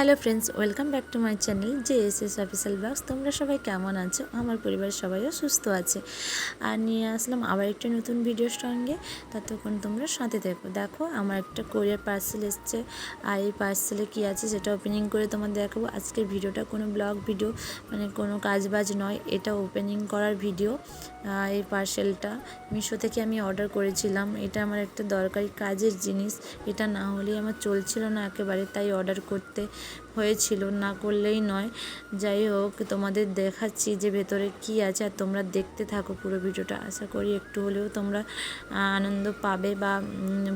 Hello friends, welcome back to my channel J S S official blogs. তোমরা সবাই কেমন আছো? আমার পরিবারের সবাইও সুস্থ আছে। আর নিয়ে আসলাম আবার একটা নতুন ভিডিওর সঙ্গে। ততক্ষণ তোমরা সাথে দেখো দেখো, আমার একটা কোরিয়ার পার্সেল এসছে। আর এই পার্সেলে কী আছে সেটা ওপেনিং করে তোমাদের দেখাবো। আজকের ভিডিওটা কোনো ব্লগ ভিডিও মানে কোনো কাজ বাজ নয়। এটা ওপেনিং করার ভিডিও এই পার্সেলটা মিশো থেকে আমি অর্ডার করেছিলাম। এটা আমার একটা দরকারি কাজের জিনিস। এটা না হলেই আমার চলছিল না একেবারে, তাই অর্ডার করতে। হয়েছিল, না করলেই নয়। যাই হোক, তোমাদের দেখাচ্ছি যে ভেতরে কি আছে আর তোমরা দেখতে থাকো পুরো ভিডিওটা। আশা করি একটু হলেও তোমরা আনন্দ পাবে বা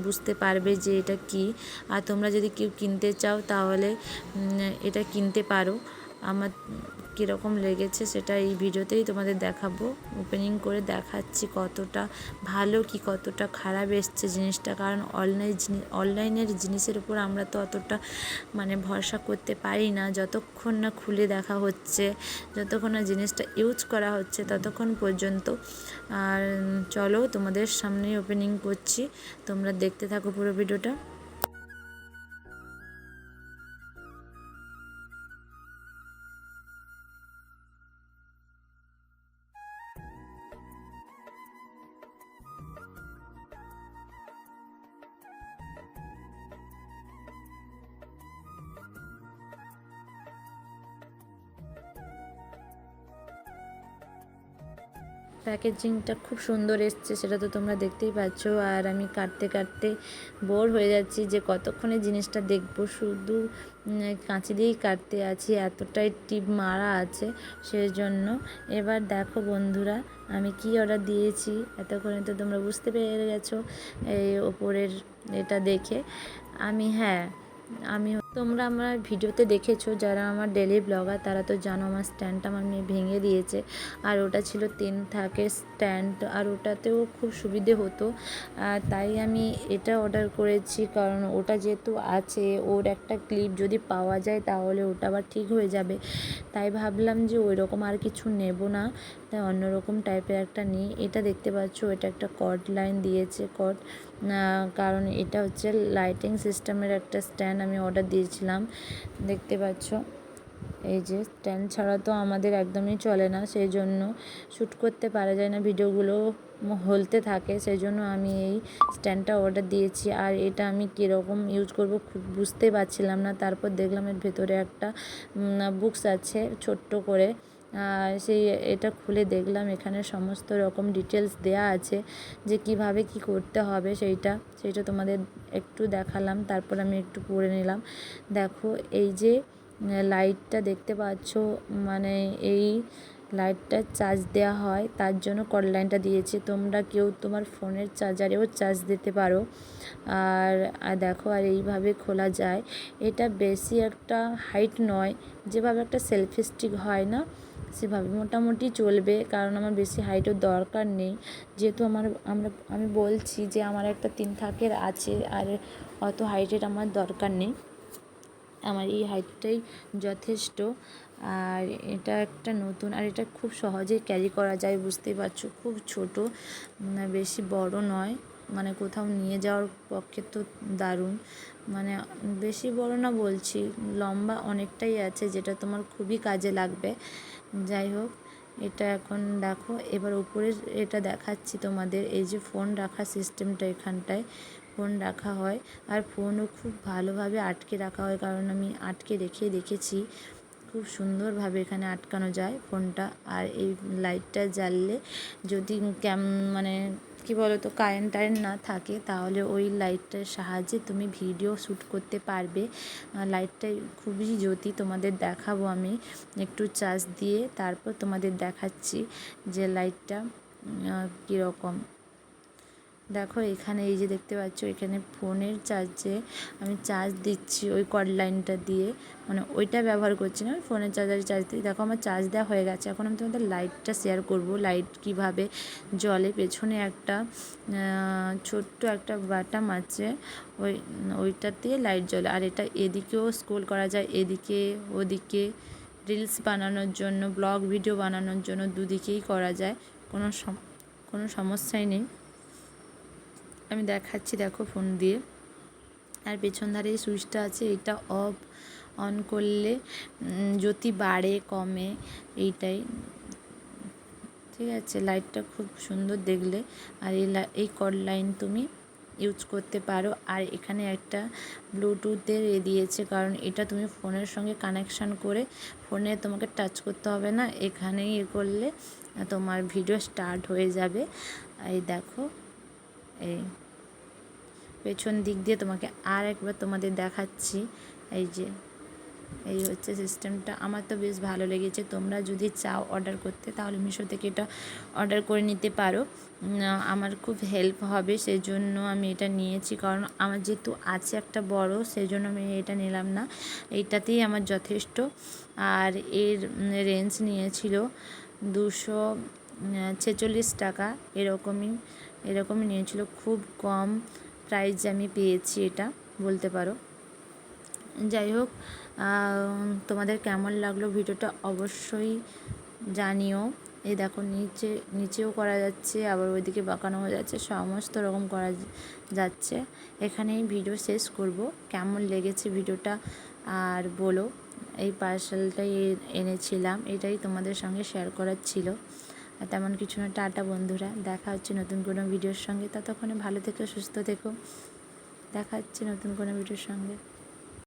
বুঝতে পারবে যে এটা কি। আর তোমরা যদি কেউ কিনতে চাও তাহলে এটা কিনতে পারো। আমার কীরকম লেগেছে সেটা এই ভিডিওতেই তোমাদের দেখাবো। ওপেনিং করে দেখাচ্ছি কতটা ভালো কি কতটা খারাপ এসছে জিনিসটা, কারণ অনলাইন অনলাইনের জিনিসের উপর আমরা তো অতটা মানে ভরসা করতে পারি না। যতক্ষণ না খুলে দেখা হচ্ছে, যতক্ষণ না জিনিসটা ইউজ করা হচ্ছে, ততক্ষণ পর্যন্ত। আর চলো তোমাদের সামনেই ওপেনিং করছি। তোমরা দেখতে থাকো পুরো ভিডিওটা। প্যাকেজিংটা খুব সুন্দর এসছে, সেটা তো তোমরা দেখতেই পাচ্ছ। আর আমি কাটতে কাটতে বোর হয়ে যাচ্ছি যে কতক্ষণে জিনিসটা দেখব। শুধু কাঁচি দিয়েই কাটতে আছি, এতটাই টিপ মারা আছে সেই জন্য এবার দেখো বন্ধুরা, আমি কি অর্ডার দিয়েছি? এতক্ষণে তো তোমরা বুঝতে পেরে গেছো, এই ওপরের এটা দেখে। আমি হ্যাঁ আমি তোমরা আমার ভিডিওতে দেখেছ, যারা আমার ডেলি ব্লগার তারা তো জানো আমার স্ট্যান্ডটা আমার মেয়ে ভেঙে দিয়েছে। আর ওটা ছিল তিন থাকের স্ট্যান্ড আর ওটাতেও খুব সুবিধে হতো। তাই আমি এটা অর্ডার করেছি, কারণ ওটা যেহেতু আছে, ওর একটা ক্লিপ যদি পাওয়া যায়, তাহলে ওটা আবার ঠিক হয়ে যাবে। তাই ভাবলাম যে ওই রকম আর কিছু নেব না। তাই অন্যরকম টাইপের একটা নিই। এটা দেখতে পাচ্ছ, এটা একটা কর্ড লাইন দিয়েছে কর্ড কারণ এটা হচ্ছে লাইটিং সিস্টেমের একটা স্ট্যান্ড আমি অর্ডার দিয়েছিলাম। দেখতে পাচ্ছ? এই যে স্ট্যান্ড ছাড়া তো আমাদের একদমই চলে না সেই জন্য শ্যুট করতে পারা যায় না, ভিডিওগুলো হলতে থাকে সেই জন্য আমি এই স্ট্যান্ডটা অর্ডার দিয়েছি। আর এটা আমি কীরকম ইউজ করব খুব বুঝতে পারছিলাম না, তারপর দেখলাম এর ভেতরে একটা বুকস আছে ছোট্ট করে। সেই এটা খুলে দেখলাম, এখানে সমস্ত রকম ডিটেলস দেয়া আছে যে কীভাবে কি করতে হবে সেইটা সেইটা তোমাদের একটু দেখালাম, তারপর আমি একটু পড়ে নিলাম। দেখো, এই যে লাইটটা দেখতে পাচ্ছ মানে এই লাইটটা চার্জ দেওয়া হয়, তার জন্য কল লাইনটা দিয়েছে। তোমরা কেউ তোমার ফোনের চার্জারেও চার্জ দিতে পারো। আর দেখো, আর এইভাবে খোলা যায়। এটা বেশি একটা হাইট নয়, যেভাবে একটা সেলফি স্টিক হয় না? সেভাবে মোটামুটি চলবে, কারণ আমার বেশি হাইটের দরকার নেই। যেহেতু আমার, আমরা, আমি বলছি যে আমার একটা তিন থাকের আছে, আর অত হাইটের আমার দরকার নেই। আমার এই হাইটটাই যথেষ্ট, আর এটা একটা নতুন, আর এটা খুব সহজেই ক্যারি করা যায়, বুঝতেই পারছ। খুব ছোট বেশি বড় নয়। মানে কোথাও নিয়ে যাওয়ার পক্ষে তো দারুণ। মানে বেশি বড় না বলছি, লম্বা অনেকটাই আছে যেটা তোমার খুবই কাজে লাগবে। যাই হোক, এটা এখন দেখো, এবার উপরে এটা দেখাচ্ছি তোমাদের, এই যে ফোন রাখার সিস্টেমটা এখানটায়, ফোন রাখা হয়, আর ফোনও খুব ভালোভাবে আটকে রাখা হয়, কারণ আমি আটকে রেখে দেখেছি, খুব সুন্দরভাবে এখানে আটকানো যায় ফোনটা, আর এই লাইটটা জ্বাললে যদি ক্যাম মানে কি বলো তো কারেন্ট টারেন্ট না থাকে, তাহলে ওই লাইটটার সাহায্যে তুমি ভিডিও শ্যুট করতে পারবে। লাইটটাই খুবই জ্যোতি, তোমাদের দেখাবো আমি। একটু চার্জ দিয়ে তারপর তোমাদের দেখাচ্ছি যে লাইটটা কীরকম। দেখো, এখানে এই যে দেখতে পাচ্ছ, এখানে ফোনের চার্জে আমি চার্জ দিচ্ছি ওই কড লাইনটা দিয়ে। মানে ওইটা ব্যবহার করছি না ফোনের চার্জারে চার্জ দিই। দেখো, আমার চার্জ দেওয়া হয়ে গেছে। এখন আমি তোমাদের লাইটটা শেয়ার করব। লাইট কীভাবে জলে পেছনে একটা ছোট্ট একটা বাটাম আছে, ওই ওইটার দিয়ে লাইট জ্বলে। আর এটা এদিকেও স্ক্রোল করা যায়, এদিকে, ওদিকে। রিলস বানানোর জন্য ব্লগ ভিডিও বানানোর জন্য দুদিকেই করা যায়। কোনো কোনো সমস্যাই নেই। আমি দেখাচ্ছি, দেখো ফোন দিয়ে। আর পেছন ধারে এই সুইচটা আছে, এটা অফ অন করলে জ্যোতি বাড়ে, কমে, এইটাই। ঠিক আছে লাইটটা খুব সুন্দর দেখলে। আর এই এই কড লাইন তুমি ইউজ করতে পারো। আর এখানে একটা ব্লুটুথের এ দিয়েছে, কারণ এটা তুমি ফোনের সঙ্গে কানেকশান করে ফোনে তোমাকে টাচ করতে হবে না। এখানেই এ করলে তোমার ভিডিও স্টার্ট হয়ে যাবে। এই দেখো, এই পেছন দিক দিয়ে তোমাকে আর একবার তোমাদের দেখাচ্ছি। এই যে, এই হচ্ছে সিস্টেমটা আমার তো বেশ ভালো লেগেছে। তোমরা যদি চাও অর্ডার করতে, তাহলে মিশো থেকে এটা অর্ডার করে নিতে পারো। আমার খুব হেল্প হবে সেই জন্য আমি এটা নিয়েছি। কারণ আমার যেহেতু আছে একটা বড় সেই জন্য আমি এটা নিলাম না। এইটাতেই আমার যথেষ্ট। আর এর রেঞ্জ নিয়েছিল দুশো ছেচল্লিশ টাকা। এরকমই এরকমই নিয়েছিল। খুব কম। প্রাইস আমি পেয়েছি এটা, বলতে পারো। যাই হোক তোমাদের কেমন লাগল ভিডিওটা অবশ্যই জানিও। এই দেখো, নিচে, নিচেও করা যাচ্ছে, আবার ওইদিকে বাঁকানো হয়ে যাচ্ছে, সমস্ত রকম করা যাচ্ছে। এখানেই ভিডিও শেষ করব। কেমন লেগেছে ভিডিওটা আর বলো। এই পার্সেলটাই এনেছিলাম, এটাই তোমাদের সঙ্গে শেয়ার করার ছিল। আর তেমন কিছু না। টাটা বন্ধুরা, দেখা হচ্ছে নতুন কোনো ভিডিওর সঙ্গে। ততক্ষণে ভালো থেকো, সুস্থ থেকো। দেখা হচ্ছে নতুন কোনো ভিডিওর সঙ্গে।